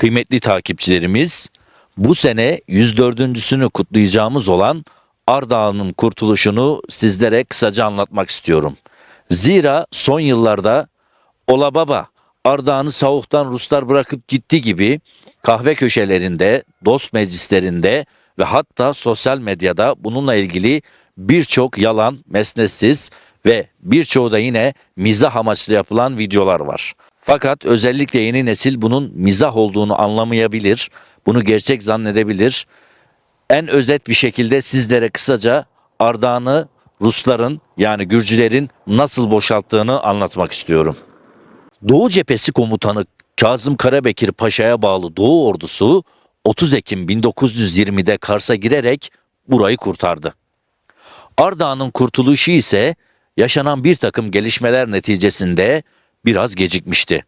Kıymetli takipçilerimiz, bu sene 104.sünü kutlayacağımız olan Ardahan'ın kurtuluşunu sizlere kısaca anlatmak istiyorum. Zira son yıllarda Ola Baba Ardahan'ı soğuktan Ruslar bırakıp gitti gibi kahve köşelerinde, dost meclislerinde ve hatta sosyal medyada bununla ilgili birçok yalan, mesnetsiz ve birçoğu da yine mizah amaçlı yapılan videolar var. Fakat özellikle yeni nesil bunun mizah olduğunu anlamayabilir, bunu gerçek zannedebilir. En özet bir şekilde sizlere kısaca Ardahan'ı Rusların yani Gürcülerin nasıl boşalttığını anlatmak istiyorum. Doğu Cephesi Komutanı Kazım Karabekir Paşa'ya bağlı Doğu Ordusu 30 Ekim 1920'de Kars'a girerek burayı kurtardı. Ardahan'ın kurtuluşu ise yaşanan bir takım gelişmeler neticesinde biraz gecikmişti.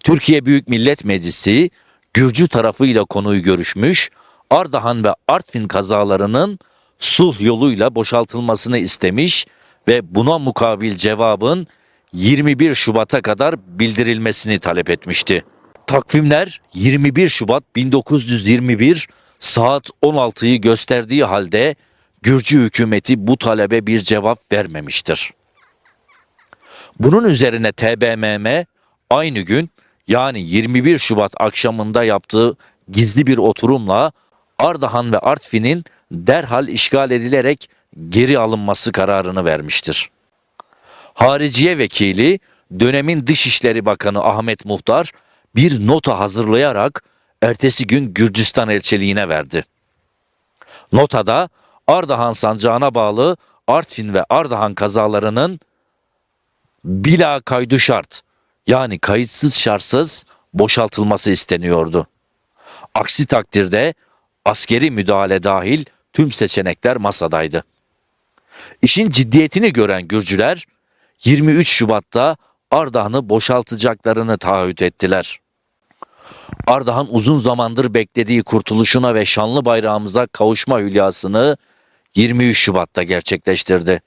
Türkiye Büyük Millet Meclisi Gürcü tarafıyla konuyu görüşmüş, Ardahan ve Artvin kazalarının sulh yoluyla boşaltılmasını istemiş ve buna mukabil cevabın 21 Şubat'a kadar bildirilmesini talep etmişti. Takvimler 21 Şubat 1921 saat 16'yı gösterdiği halde Gürcü hükümeti bu talebe bir cevap vermemiştir. Bunun üzerine TBMM aynı gün yani 21 Şubat akşamında yaptığı gizli bir oturumla Ardahan ve Artvin'in derhal işgal edilerek geri alınması kararını vermiştir. Hariciye Vekili dönemin Dışişleri Bakanı Ahmet Muhtar bir nota hazırlayarak ertesi gün Gürcistan elçiliğine verdi. Notada Ardahan sancağına bağlı Artvin ve Ardahan kazalarının bila kaydu şart yani kayıtsız şartsız boşaltılması isteniyordu. Aksi takdirde askeri müdahale dahil tüm seçenekler masadaydı. İşin ciddiyetini gören Gürcüler 23 Şubat'ta Ardahan'ı boşaltacaklarını taahhüt ettiler. Ardahan uzun zamandır beklediği kurtuluşuna ve şanlı bayrağımıza kavuşma hülyasını 23 Şubat'ta gerçekleştirdi.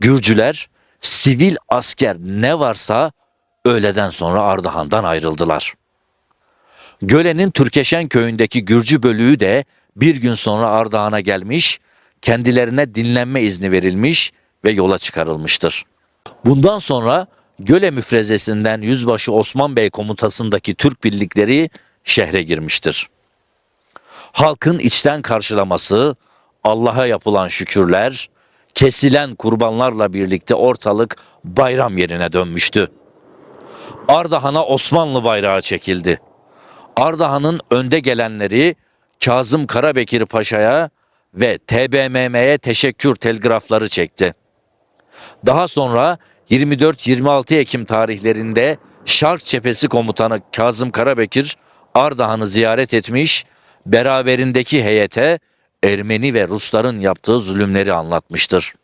Gürcüler sivil asker ne varsa öğleden sonra Ardahan'dan ayrıldılar. Göle'nin Türkeşen köyündeki Gürcü bölüğü de bir gün sonra Ardahan'a gelmiş, kendilerine dinlenme izni verilmiş ve yola çıkarılmıştır. Bundan sonra Göle müfrezesinden Yüzbaşı Osman Bey komutasındaki Türk birlikleri şehre girmiştir. Halkın içten karşılaması, Allah'a yapılan şükürler, kesilen kurbanlarla birlikte ortalık bayram yerine dönmüştü. Ardahan'a Osmanlı bayrağı çekildi. Ardahan'ın önde gelenleri Kazım Karabekir Paşa'ya ve TBMM'ye teşekkür telgrafları çekti. Daha sonra 24-26 Ekim tarihlerinde Şark Cephesi Komutanı Kazım Karabekir Ardahan'ı ziyaret etmiş, beraberindeki heyete Ermeni ve Rusların yaptığı zulümleri anlatmıştır.